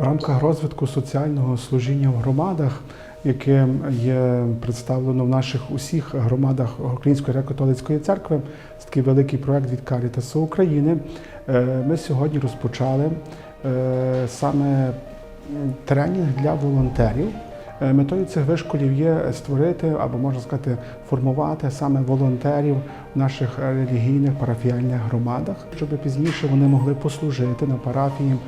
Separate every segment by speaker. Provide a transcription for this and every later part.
Speaker 1: В рамках розвитку соціального служіння в громадах, яке є представлено в наших усіх громадах Української греко-католицької церкви, це такий великий проект від Карітасу України. Е, Ми сьогодні розпочали е, саме тренінг для волонтерів. Е, Метою цих вишколів є створити або можна сказати формувати саме волонтерів в наших е, релігійних парафіальних громадах, щоб пізніше вони могли послужити на парафії е,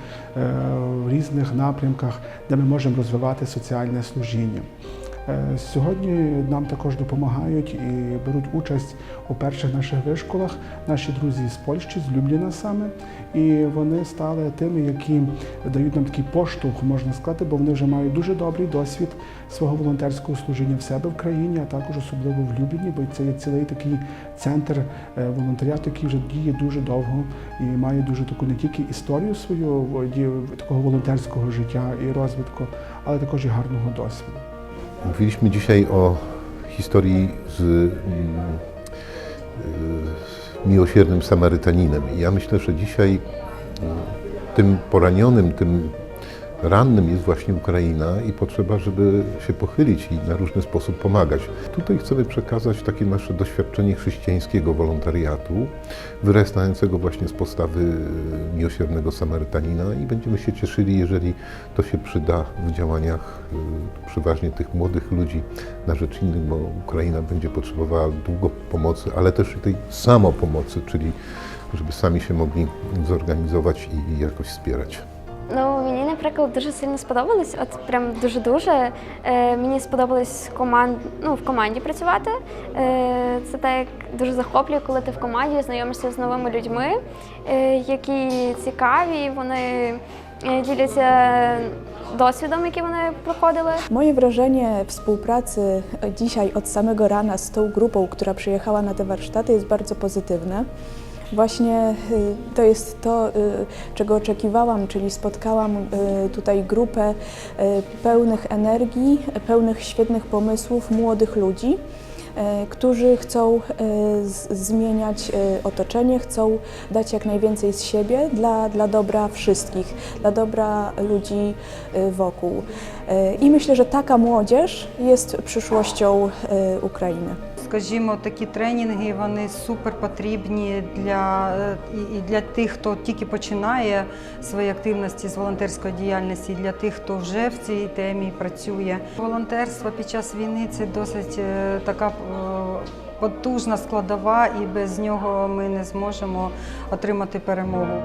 Speaker 1: в різних напрямках, де ми можемо розвивати соціальне служіння. Е, Сьогодні нам також допомагають і беруть участь у перших наших вишколах наші друзі з Польщі, з Любліна саме. І вони стали тими, які дають нам такий поштовх, можна сказати, бо вони вже мають дуже добрий досвід свого волонтерського служіння в себе в країні, а також особливо в Любліні, бо це є цілий такий центр е, волонтеріату, який вже діє дуже довго і має дуже таку не тільки історію свою такого волонтерського життя і розвитку, ale також і гарного досвіду.
Speaker 2: Mówiliśmy dzisiaj o historii z mm, y, miłosiernym Samarytaninem. Ja myślę, że dzisiaj y, tym poranionym, tym rannym jest właśnie Ukraina i potrzeba, żeby się pochylić i na różny sposób pomagać. Tutaj chcemy przekazać takie nasze doświadczenie chrześcijańskiego wolontariatu, wyrastającego właśnie z postawy y, miłosiernego Samarytanina i będziemy się cieszyli, jeżeli to się przyda w działaniach y, przeważnie tych młodych ludzi na rzecz innych, bo Ukraina będzie potrzebowała długo pomocy, ale też tej samopomocy, czyli żeby sami się mogli zorganizować i jakoś wspierać.
Speaker 3: Ну, мені, наприклад, дуже сильно сподобалось. От прям дуже-дуже. Е, мені сподобалось команд, ну, в команді працювати. Е, це так як дуже захоплює, коли ти в команді знайомишся з новими людьми, е, які цікаві, вони е, діляться досвідом, який вони проходили.
Speaker 4: Moje wrażenie współpracy dzisiaj od samego rana z tą grupą, która przyjechała na te warsztaty jest bardzo pozytywne. Właśnie y, to jest to, y, czego oczekiwałam, czyli spotkałam y, tutaj grupę pełnych energii, pełnych świetnych pomysłów młodych ludzi. Którzy chcą zmieniać otoczenie, chcą dać jak najwięcej z siebie dla, dla dobra wszystkich, dla dobra ludzi wokół. I myślę, że taka młodzież jest przyszłością Ukrainy.
Speaker 5: Скажімо, такі тренінги вони супер потрібні для, е, і- для тих, хто тільки починає свої активності з волонтерської діяльності, і для тих, хто вже в цій темі працює. Волонтерство під час війни це досить е, така е, потужна складова, і без нього ми не зможемо отримати перемогу.